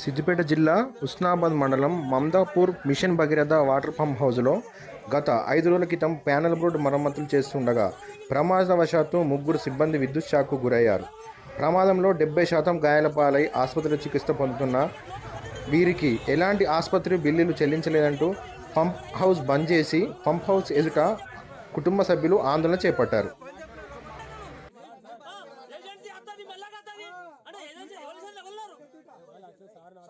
సిద్దిపేట జిల్లా ఉస్నాబాద్ మండలం Mamdapur mission Bhagiratha water pump హౌజ్లో గత ఐదు రోజుల క్రితం ప్యానల్ బోర్డు మరమ్మతులు చేస్తుండగా ప్రమాదవశాత్తు ముగ్గురు సిబ్బంది విద్యుత్ షాక్కు గురయ్యారు. ప్రమాదంలో డెబ్బై శాతం గాయాల పాలై ఆసుపత్రిలో చికిత్స పొందుతున్న వీరికి ఎలాంటి ఆసుపత్రి బిల్లులు చెల్లించలేదంటూ పంప్ హౌస్ బంద్ చేసి పంప్ హౌస్ ఎదుట కుటుంబ సభ్యులు ఆందోళన చేపట్టారు. అంటే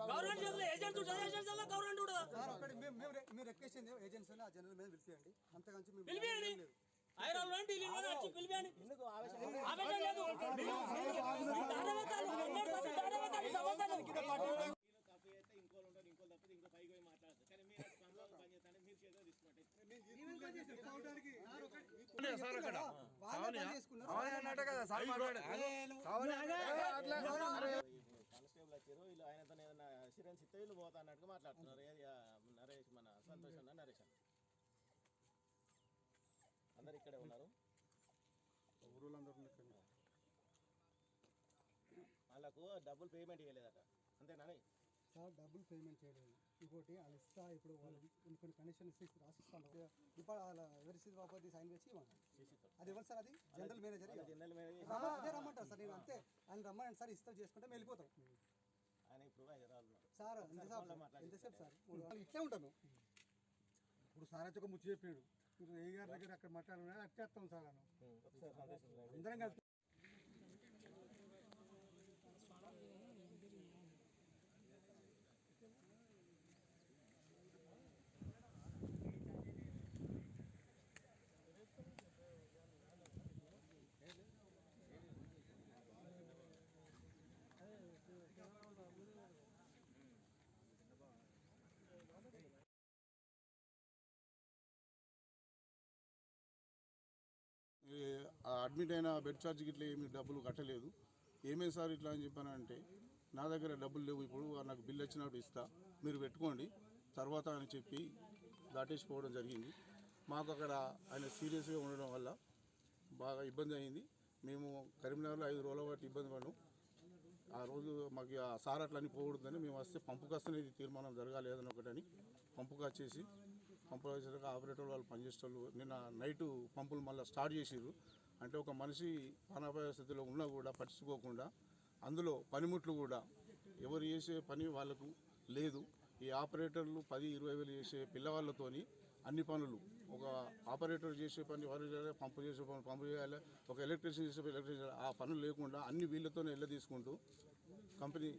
గవర్నమెంట్ చేతులు ఏజెన్సీ ఉంటుంది ఏజెన్సీ వల్ల గవర్నమెంట్ ఉండదు అక్కడ మేము మేము రె- మీరు రిక్వెస్ట్ ఏజెన్సీ ఆ జనరల్ మీద పిలిపియండి అంతకంచి మేము పిలిపియండి ఐరన్ లాంటి ఢిల్లీ నుండి వచ్చి పిలిపియండి ఆవేశం లేదు దాడవేతాలు, ఎన్నోసార్లు దాడవేతాలు, సమస్యలు. కానిస్టేబుల్ వచ్చారు వీళ్ళు ఆయనతో ఇస్తే వీళ్ళు పోతా అన్నట్టుగా మాట్లాడుతున్నారు. నరేష్ మన సంతోష్ అన్న నరేష్ అన్న. అందరు ఇక్కడే ఉన్నారు. వాళ్ళకు డబ్బులు పేమెంట్ ఇవ్వలేదట అంతేనా సార్ డబ్బులు పేమెంట్ చేయలేదు. ఇంకోటి వాళ్ళు ఇస్తా ఇప్పుడు వాళ్ళు కొన్ని కొన్ని కండిషన్ ఇస్తే రాసిస్తాను. ఇప్పుడు వాళ్ళ ఎవరి స్థితి బాపతి సైన్ చేసి ఇవ్వండి. అది ఎవరు సార్ అది? జనరల్ మేనేజర్ జనరల్ మేనేజర్ అదే రమ్మంటారు సార్. నేను అంతే. ఆయన రమ్మని సార్ ఇస్తా చేసుకుంటే వెళ్ళిపోతాం ఆయన ఇప్పుడు హైదరాబాద్ ఉన్నారు సార్ ఎంతసేపు ఎంతసేపు సార్ మూడు- ఇట్లే ఉంటాను. ఇప్పుడు సార్ అయితే ఒక ముచ్చి చెప్పాడు. మీరు ఏ గారి దగ్గర అక్కడ మాట్లాడున్నా అట్టేస్తాం సార్ అను. అందరం కలిసి అడ్మిట్ అయిన బెడ్ చార్జ్ ఇట్లా ఏమి డబ్బులు కట్టలేదు. ఏమేమి సార్ ఇట్లా అని చెప్పానంటే నా దగ్గర డబ్బులు లేవు ఇప్పుడు నాకు బిల్ వచ్చినప్పుడు ఇస్తా మీరు పెట్టుకోండి తర్వాత అని చెప్పి దాటేసిపోవడం జరిగింది. మాకు అక్కడ ఆయన సీరియస్గా ఉండడం వల్ల బాగా ఇబ్బంది అయింది. మేము కరీంనగర్లో ఐదు రోజుల పాటు ఇబ్బంది పడ్డాం. ఆ రోజు మాకు ఆ సార్ అట్లా అని పోకూడదని మేము వస్తే పంపుకు అనేది తీర్మానం జరగాలి ఒకటని పంపుకు వచ్చేసి పంపులు వచ్చేసరికి ఆపరేటర్ వాళ్ళు పనిచేసేవాళ్ళు నిన్న నైటు పంపులు మళ్ళీ స్టార్ట్ చేసిర్రు. అంటే ఒక మనిషి ప్రాణాపాయ స్థితిలో ఉన్నా కూడా పట్టించుకోకుండా అందులో పనిముట్లు కూడా ఎవరు చేసే పని వాళ్ళకు లేదు. ఈ ఆపరేటర్లు పది ఇరవై వేలు చేసే పిల్లవాళ్ళతోని అన్ని పనులు. ఒక ఆపరేటర్ చేసే పని వారు చేయాలి పంపు చేసే పని పంపు చేయాలి ఒక ఎలక్ట్రీషియన్ చేసే ఎలక్ట్రీషియన్ చేయాలి. ఆ పనులు లేకుండా అన్ని వీళ్ళతోనే ఎల్ల తీసుకుంటూ కంపెనీ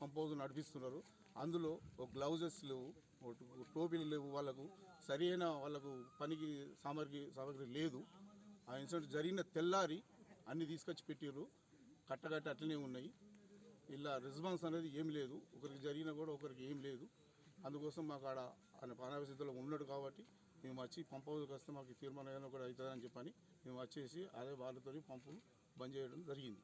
పంప్ హౌస్ నడిపిస్తున్నారు. అందులో ఒక గ్లౌజెస్ లేవు టోపీలు లేవు వాళ్ళకు. సరైన వాళ్ళకు పనికి సామగ్రి సామగ్రి లేదు. ఆ ఇన్సిడెంట్ జరిగిన తెల్లారి అన్ని తీసుకొచ్చి పెట్టిర్రు. కట్టగట్టి అట్లనే ఉన్నాయి. ఇలా రెస్పాన్స్ అనేది ఏం లేదు. ఒకరికి జరిగినా కూడా ఒకరికి ఏం లేదు. అందుకోసం మాకు ఆడ ఆయన ప్రాణాభిస్థితిలో ఉన్నాడు కాబట్టి మేము వచ్చి పంప్ హౌస్కి వస్తే మాకు తీర్మానం ఏదైనా కూడా అవుతుందని చెప్పని మేము వచ్చేసి అదే వాళ్ళతో పంపులు బంద్ చేయడం జరిగింది.